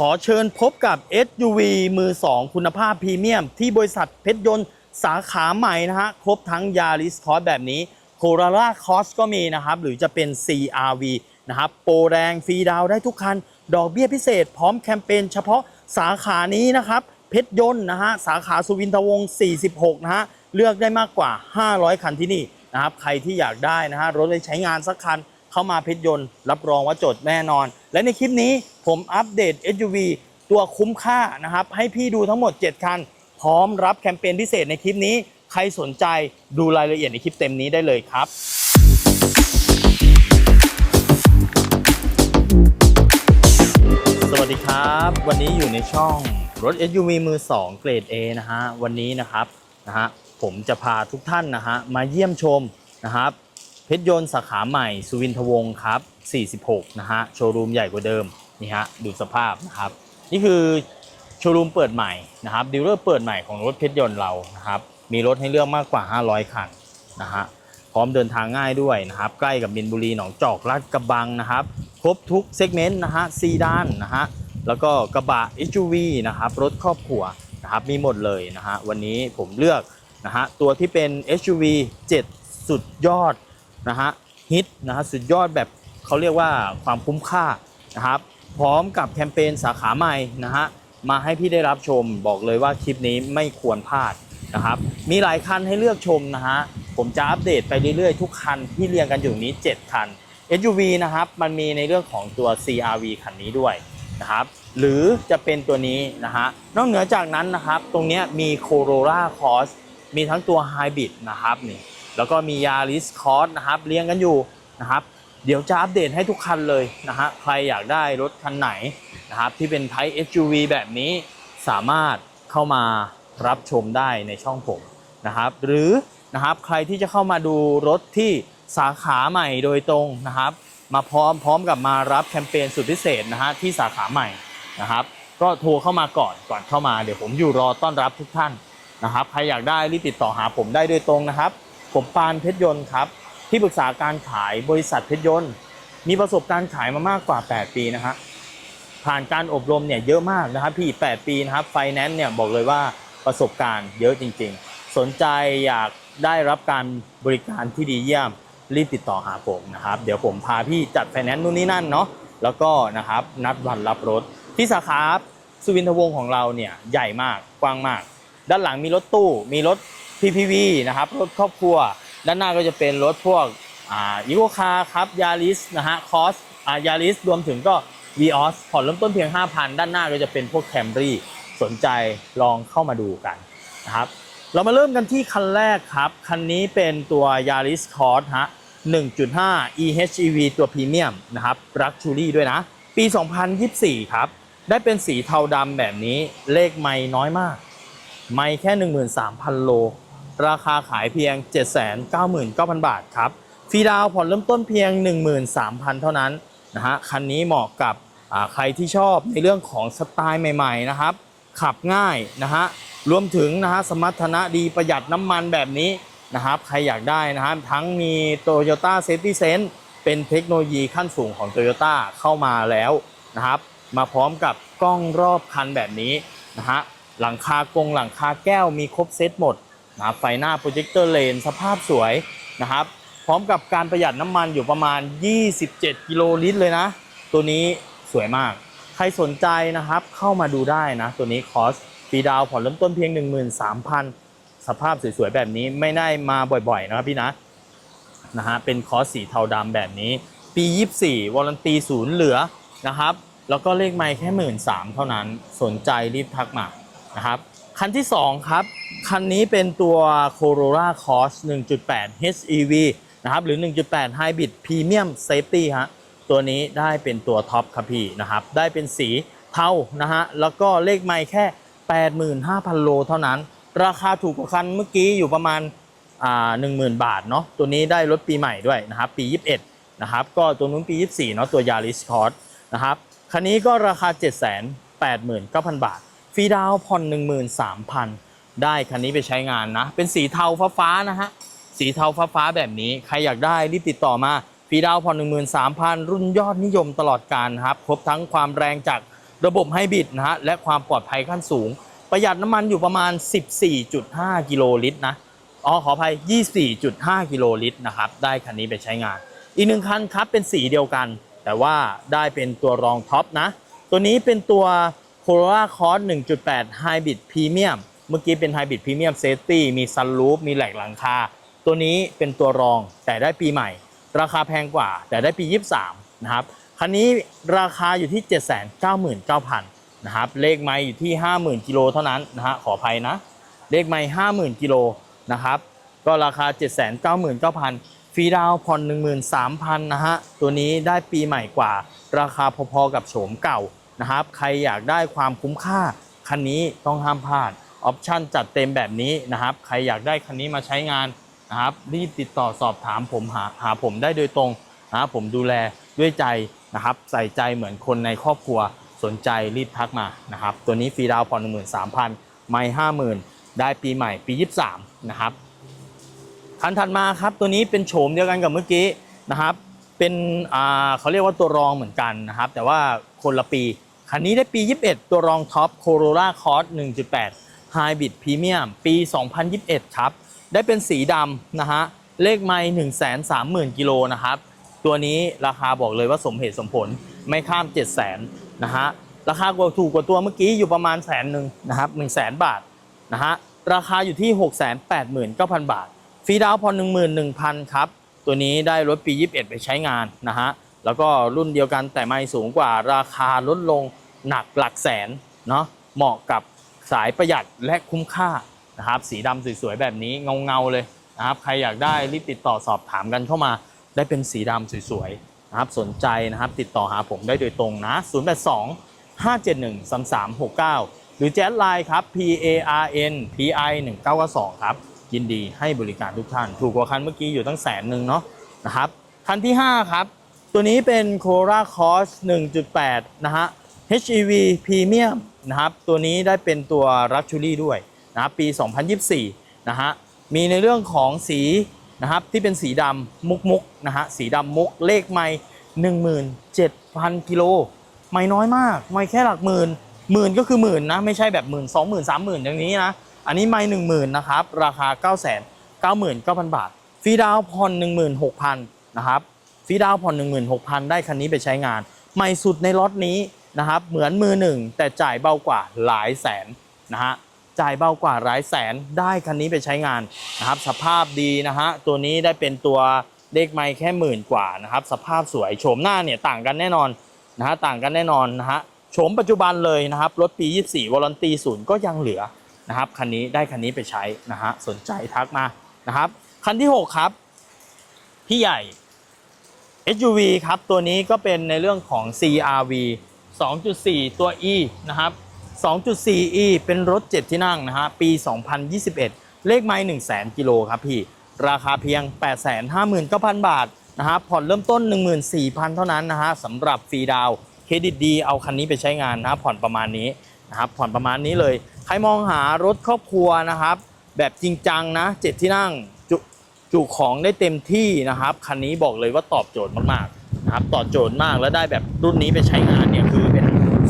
ขอเชิญพบกับ SUV มือ 2 คุณภาพพรีเมียม ที่บริษัทเพชรยนต์สาขาใหม่นะฮะ ครบทั้ง Yaris Cross แบบนี้ Corolla Cross ก็มีนะครับ หรือจะเป็น CRV นะครับ โปรแรงฟรีดาวได้ทุกคัน ดอกเบี้ยพิเศษพร้อมแคมเปญเฉพาะสาขานี้นะครับ เพชรยนต์นะฮะ สาขาสุวินทวงศ์46 นะฮะ เลือกได้มากกว่า 500 คันที่นี่นะครับ ใครที่อยากได้นะฮะ รถไปใช้งานสักคัน เข้ามาพชรยนต์รับรองว่าจดแน่นอน และในคลิปนี้ผมอัปเดต SUV ตัวคุ้มค่านะครับให้พี่ดูทั้งหมด 7 คัน พร้อมรับแคมเปญพิเศษในคลิปนี้ ใครสนใจดูรายละเอียดในคลิปเต็มนี้ได้เลยครับสวัสดีครับ วันนี้อยู่ในช่องรถ SUV มือ 2 เกรด A นะฮะวันนี้นะครับนะฮะผมจะพาทุกท่านนะฮะมาเยี่ยมชมนะครับ เพชรยนต์สาขาใหม่สุวินทวงศ์ครับ 46 นะฮะ โชว์รูมใหญ่กว่าเดิม นี่ฮะ ดูสภาพนะครับ นี่คือโชว์รูมเปิดใหม่นะครับดีลเลอร์เปิดใหม่ของรถเพชรยนต์เรานะครับ มีรถให้เลือกมากกว่า 500 คันนะฮะ พร้อมเดินทางง่ายด้วยนะครับ ใกล้กับมินบุรีหนองจอกลาดกระบังนะครับ ครบทุกเซกเมนต์นะฮะซีดานนะฮะ แล้วก็กระบะ SUV นะครับ รถครอบครัวนะครับ มีหมดเลยนะฮะ วันนี้ผมเลือกนะฮะ ตัวที่เป็น SUV 7 สุดยอด นะฮะฮิตนะฮะสุดยอดแบบเขาเรียกว่าความคุ้มค่านะครับพร้อมกับแคมเปญสาขาใหม่นะฮะมาให้พี่ได้รับชมบอกเลยว่าคลิปนี้ไม่ควรพลาดนะครับมีหลายคันให้เลือกชมนะฮะผมจะอัปเดตไปเรื่อยๆ ทุกคันที่เรียงกันอยู่นี้ 7 คัน SUV นะครับมันมีในเรื่องของตัว CRV คันนี้ด้วยนะครับหรือจะเป็นตัวนี้นะฮะนอกเหนือจากนั้นนะครับ ตรงนี้มี Corolla Cross มีทั้งตัว Hybrid นะครับนี่ แล้วก็มี Yaris Cross นะครับเรียงกันอยู่นะครับ เดี๋ยวจะอัปเดตให้ทุกคันเลยนะฮะใครอยากได้รถคันไหนนะครับที่เป็น Type SUV แบบนี้สามารถเข้ามารับชมได้ในช่องผมนะครับ หรือนะครับใครที่จะเข้ามาดูรถที่สาขาใหม่โดยตรงนะครับ มาพร้อมพร้อมกับมารับแคมเปญสุดพิเศษนะฮะที่สาขาใหม่นะครับ ก็โทรเข้ามาก่อนก่อนเข้ามาเดี๋ยวผมอยู่รอต้อนรับทุกท่านนะครับใครอยากได้รีบติดต่อหาผมได้โดยตรงนะครับ ผมปานเพชรยนต์ครับ ที่ปรึกษาการขายบริษัทเพชรยนต์ มีประสบการณ์ขายมามากกว่า 8 ปีนะฮะผ่านการอบรมเนี่ยเยอะมากนะครับพี่ 8 ปีนะครับไฟแนนซ์เนี่ยบอกเลยว่าประสบการณ์เยอะจริง ๆ สนใจอยากได้รับการบริการที่ดีเยี่ยมรีบติดต่อหาผมนะครับ เดี๋ยวผมพาพี่จัดไฟแนนซ์นู่นนี่นั่นเนาะแล้วก็นะครับนัดวันรับรถที่สาขาสุวินทวงศ์ของเราเนี่ยใหญ่มากกว้างมาก ด้านหลังมีรถตู้ มีรถ PPV นะครับรถครอบครัว ด้านหน้าก็จะเป็นรถพวกอ่าอีโวคาครับยาริสนะฮะคอสอ่ายาริสรวมถึงก็ v ีออสผ่อนเริ่มต้นเพียง 5,000 ด้านหน้าก็จะเป็นพวกแคมรี่สนใจลองเข้ามาดูกันนะครับเรามาเริ่มกันที่คันแรกครับ คันนี้เป็นตัว Yaris Cross ฮะ 1.5 EHEV ตัวพรีเมียมนะครับรักชูรี่ด้วยนะ ปี 2024 ครับ ได้เป็นสีเทาดำแบบนี้เลขไม่น้อยมาก ไม่แค่ 13,000 โล ราคาขายเพียง 799,000 บาทครับฟรีดาวผ่อนเริ่มต้นเพียง 13,000 เท่านั้นนะฮะคันนี้เหมาะกับใครที่ชอบในเรื่องของสไตล์ใหม่ๆนะครับ ขับง่ายนะฮะรวมถึงนะฮะสมรรถนะดีประหยัดน้ำมันแบบนี้นะครับใครอยากได้นะฮะทั้งมี Toyota Safety Sense เป็นเทคโนโลยีขั้นสูงของ Toyota เข้ามาแล้วนะครับ มาพร้อมกับกล้องรอบคันแบบนี้นะฮะหลังคากงหลังคาแก้วมีครบเซตหมด นะครับไฟหน้าโปรเจคเตอร์เลนสภาพสวยนะครับ พร้อมกับการประหยัดน้ำมันอยู่ประมาณ 27 กิโลลิตรเลยนะ ตัวนี้สวยมาก ใครสนใจนะครับเข้ามาดูได้นะ ตัวนี้คอสปีดาวผ่อนเริ่มต้นเพียง 13,000 สภาพสวยๆแบบนี้ไม่ได้มาบ่อยๆนะครับพี่นะนะฮะเป็นคอสสีเทาดำแบบนี้ ปี 24วอรันตีศูนย์เหลือนะครับ แล้วก็เลขไม่แค่13,000เท่านั้นสนใจรีบทักมานะครับ คันที่ 2 ครับ คันนี้เป็นตัว Corolla Cross 1.8 HEV นะครับ หรือ 1.8 Hybrid Premium Safety ฮะ ตัวนี้ได้เป็นตัวท็อปครับพี่นะครับ ได้เป็นสีเทานะฮะ แล้วก็เลขไม่แค่ 85,000 โลเท่านั้น ราคาถูกกว่าคันเมื่อกี้อยู่ประมาณอ่า10,000บาทเนาะ ตัวนี้ได้รถปีใหม่ด้วยนะครับ ปี 21 นะครับ ก็ตัวนู้นปี 24 เนาะ ตัว Yaris Cross นะครับ คันนี้ก็ราคา 789,000 บาท ฟรีดาวน์ผ่อน13,000 ได้คันนี้ไปใช้งานนะ เป็นสีเทาฟ้าๆนะฮะ สีเทาฟ้าๆแบบนี้ ใครอยากได้รีบติดต่อมาฟรีดาวน์ผ่อน13,000 รุ่นยอดนิยมตลอดการครับ ครบทั้งความแรงจากระบบไฮบริดนะฮะ และความปลอดภัยขั้นสูง ประหยัดน้ำมันอยู่ประมาณ 14.5 กิโลลิตรนะอ๋อขออภัย 24.5 กิโลลิตรนะครับ ได้คันนี้ไปใช้งาน อีกหนึ่งคันครับ เป็นสีเดียวกัน แต่ว่าได้เป็นตัวรองท็อปนะ ตัวนี้เป็นตัว Corolla Cross 1.8 Hybrid Premium เมื่อกี้เป็น Hybrid Premium Safety มีซันรูฟมีแหลกหลังคา ตัวนี้เป็นตัวรองแต่ได้ปีใหม่ ราคาแพงกว่าแต่ได้ปี 23 นะครับ คันนี้ราคาอยู่ที่ 799,000 นะครับ เลขไม่อยู่ที่ 50,000 กิโลเท่านั้นนะฮะขออภัยนะ เลขไม่50,000 กิโลนะครับ ก็ราคา 799,000ฟรีดาวน์ผ่อน13,000 นะฮะ ตัวนี้ได้ปีใหม่กว่า ราคาพอๆกับโฉมเก่า นะครับ ใครอยากได้ความคุ้มค่าคันนี้ต้องห้ามพลาดออปชั่นจัดเต็มแบบนี้นะครับ ใครอยากได้คันนี้มาใช้งานนะครับรีบติดต่อสอบถามผมหาหาผมได้โดยตรงนะครับผมดูแลด้วยใจนะครับ ใส่ใจเหมือนคนในครอบครัวสนใจรีบทักมานะครับ ตัวนี้ฟรีดาวน์ผ่อน13,000ไม่50,000ได้ปีใหม่ปี23นะครับคันถัดมาครับตัวนี้เป็นโฉมเดียวกันกับเมื่อกี้นะครับ เป็นอ่าเขาเรียกว่าตัวรองเหมือนกันนะครับ แต่ว่าคนละปี คันนี้ได้ปี 21 ตัวรองท็อป Corolla Cross 1.8 Hybrid Premium ปี 2021 ครับ ได้เป็นสีดำนะฮะ เลขไม่130,000 กิโลนะครับ ตัวนี้ราคาบอกเลยว่าสมเหตุสมผลไม่ข้าม 700,000นะฮะ ราคากว่าถูกกว่าตัวเมื่อกี้อยู่ประมาณแสนหนึ่งนะครับ1 0 0 0 0 0บาทนะฮะ ราคาอยู่ที่ 689,000 บาท ฟรีดาวน์ผ่อน11,000 ครับ ตัวนี้ได้รถปี 21 ไปใช้งานนะฮะแล้วก็รุ่นเดียวกันแต่ไม่สูงกว่าราคาลดลง หนักหลักแสนเนาะเหมาะกับสายประหยัดและคุ้มค่านะครับ สีดำสวยๆแบบนี้เงาๆเลยนะครับ ใครอยากได้รีบติดต่อสอบถามกันเข้ามา ได้เป็นสีดำสวยๆนะครับ สนใจนะครับติดต่อหาผมได้โดยตรงนะ 082 571 3369 หรือแจ๊ดไลน์ครับ P A R N P I 1992ครับ ยินดีให้บริการทุกท่าน ถูกกว่าคันเมื่อกี้อยู่ตั้งแสนหนึ่งเนาะนะครับ คันที่ 5 ครับ ตัวนี้เป็น Corolla Cross 1.8 นะฮะ HEV Premium นะครับ ตัวนี้ได้เป็นตัว Luxury ด้วยนะครับปี 2024 นะฮะ มีในเรื่องของสีนะครับที่เป็นสีดำมุกมุกนะฮะ สีดำมุกเลขไม่17,000 กิโล ไม่น้อยมาก ไม่แค่หลักหมื่นหมื่นก็คือหมื่นนะ ไม่ใช่แบบหมื่นสองหมื่นสามหมื่นอย่างนี้นะ อันนี้ไม่หนึ่งหมื่นนะครับ ราคา 9 9 9 0 0 0 บาท ฟรีดาวน์ผ่อน16,000 นะครับ ฟรีดาวน์ผ่อน16,000 ได้คันนี้ไปใช้งาน ใหม่สุดในล็อตนี้ นะครับเหมือนมือหนึ่งแต่จ่ายเบากว่าหลายแสนนะฮะจ่ายเบากว่าหลายแสนได้คันนี้ไปใช้งานนะครับ สภาพดีนะฮะตัวนี้ได้เป็นตัวเลขไม่แค่หมื่นกว่านะครับ สภาพสวยโฉมหน้าเนี่ยต่างกันแน่นอนนะฮะต่างกันแน่นอนนะฮะโฉมปัจจุบันเลยนะครับรถปี 24วอลันตีศูนย์ก็ยังเหลือนะครับคันนี้ได้คันนี้ไปใช้นะฮะสนใจทักมานะครับคันที่ 6 ครับ พี่ใหญ่ SUV ครับตัวนี้ก็เป็นในเรื่องของ CRV 2.4 ตัว E นะครับ 2.4e เป็นรถ 7 ที่นั่งนะฮะ ปี 2021 เลขไม่1 0 0 0 0 0กิโลครับพี่ ราคาเพียง 859,000 บาทนะฮะ ผ่อนเริ่มต้น 14,000 เท่านั้นนะฮะสำหรับฟรีดาวเครดิตดีเอาคันนี้ไปใช้งานนะผ่อนประมาณนี้นะครับ ผ่อนประมาณนี้เลย ใครมองหารถครอบครัวนะครับ แบบจริงจังนะ 7 ที่นั่งจุจุของได้เต็มที่นะครับ คันนี้บอกเลยว่าตอบโจทย์มากๆนะครับ ตอบโจทย์มากแล้วได้แบบรุ่นนี้ไปใช้งานเนี่ยคือ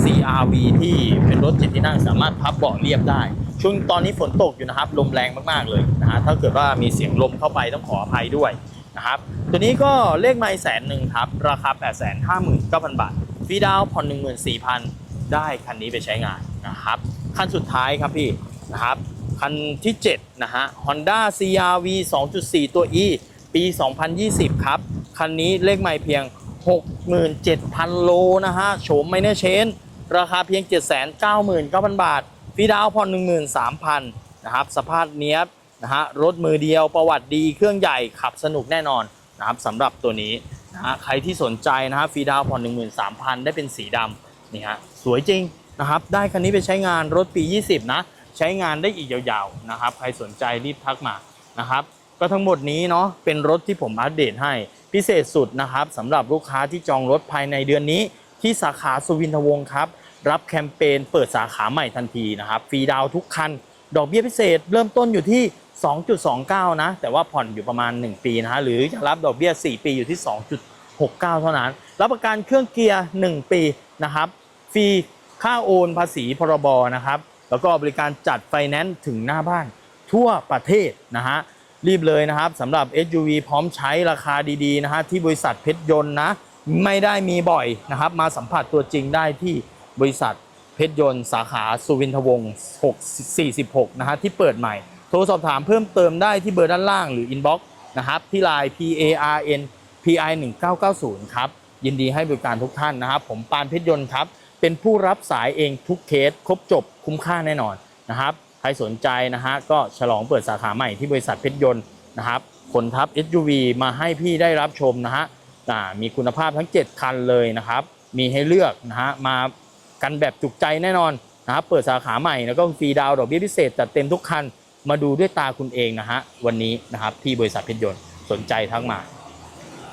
CRV ที่เป็นรถเจิตที่นั่งสามารถพับเบาะเรียบได้ ช่วงตอนนี้ฝนตกอยู่นะครับ ลมแรงมากๆเลยนะฮะถ้าเกิดว่ามีเสียงลมเข้าไปต้องขออภัยด้วยนะครับตัวนี้ก็เลขไม่แสนหนึ่งครับ ราคา 8 5 9 0 0 0 บาทฟรีดาวน์ผ่อน14,000 ได้คันนี้ไปใช้งานนะครับ คันสุดท้ายครับพี่นะครับคันที่7นะฮะ Honda CRV 2.4 ตัว E ปี 2020 ครับ คันนี้เลขไม่เพียง 67,000 โลนะฮะ โฉมไมเนอร์เชน ราคาเพียง 799,000 บาทฟรีดาวน์ผ่อน13,000นะครับสภาพเนี้ยบนะฮะรถมือเดียวประวัติดีเครื่องใหญ่ขับสนุกแน่นอนนะครับสำหรับตัวนี้นะฮะใครที่สนใจนะฮะฟรีดาวน์ผ่อน13,000 ได้เป็นสีดำนี่ฮะสวยจริงนะครับได้คันนี้ไปใช้งานรถปี 20 นะ ใช้งานได้อีกยาวๆนะครับใครสนใจรีบทักมานะครับก็ทั้งหมดนี้เนาะเป็นรถที่ผมอัปเดตให้พิเศษสุดนะครับสำหรับลูกค้าที่จองรถภายในเดือนนี้ ที่สาขาสุวินทวงศ์ครับ รับแคมเปญเปิดสาขาใหม่ทันทีนะครับ ฟรีดาวทุกคัน ดอกเบี้ยพิเศษ เริ่มต้นอยู่ที่ 2.29 นะ แต่ว่าผ่อนอยู่ประมาณ 1 ปีนะฮะ หรือจะรับดอกเบี้ย 4 ปีอยู่ที่ 2.69 เท่านั้น รับประกันเครื่องเกียร์ 1 ปีนะครับ ฟรีค่าโอนภาษีพรบนะครับ แล้วก็บริการจัดไฟแนนซ์ถึงหน้าบ้านทั่วประเทศนะฮะรีบเลยนะครับสำหรับ SUV พร้อมใช้ราคาดีๆนะฮะที่บริษัทเพชรยนต์นะ ไม่ได้มีบ่อยนะครับ มาสัมผัสตัวจริงได้ที่บริษัทเพชรยนต์สาขาสุวินทวงศ์6 46 นะฮะที่เปิดใหม่ โทรสอบถามเพิ่มเติมได้ที่เบอร์ด้านล่างหรือ inbox นะครับ ที่ Line P A R N P I 1990 ครับ ยินดีให้บริการทุกท่านนะครับ ผมปานเพชรยนต์ครับ เป็นผู้รับสายเองทุกเคส ครบจบคุ้มค่าแน่นอนนะครับ ใครสนใจนะฮะก็ฉลองเปิดสาขาใหม่ที่บริษัทเพชรยนต์นะครับขนทับ SUV มาให้พี่ได้รับชมนะฮะ มีคุณภาพทั้ง 7 คันเลยนะครับ มีให้เลือกนะฮะมากันแบบจุกใจแน่นอนนะครับเปิดสาขาใหม่แล้วก็ฟรีดาวน์ดอกเบี้ยพิเศษจัดเต็มทุกคันมาดูด้วยตาคุณเองนะฮะวันนี้นะครับที่บริษัทเพชรยนต์สนใจทักมา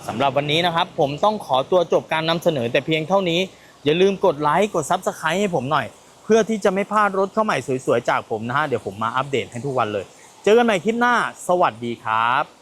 สำหรับวันนี้นะครับ ผมต้องขอตัวจบการนำเสนอแต่เพียงเท่านี้ อย่าลืมกดไลค์กด Subscribe ให้ผมหน่อย เพื่อที่จะไม่พลาดรถเข้าใหม่สวยๆ จากผมนะฮะเดี๋ยวผมมาอัปเดตให้ทุกวันเลย เจอกันใหม่คลิปหน้า สวัสดีครับ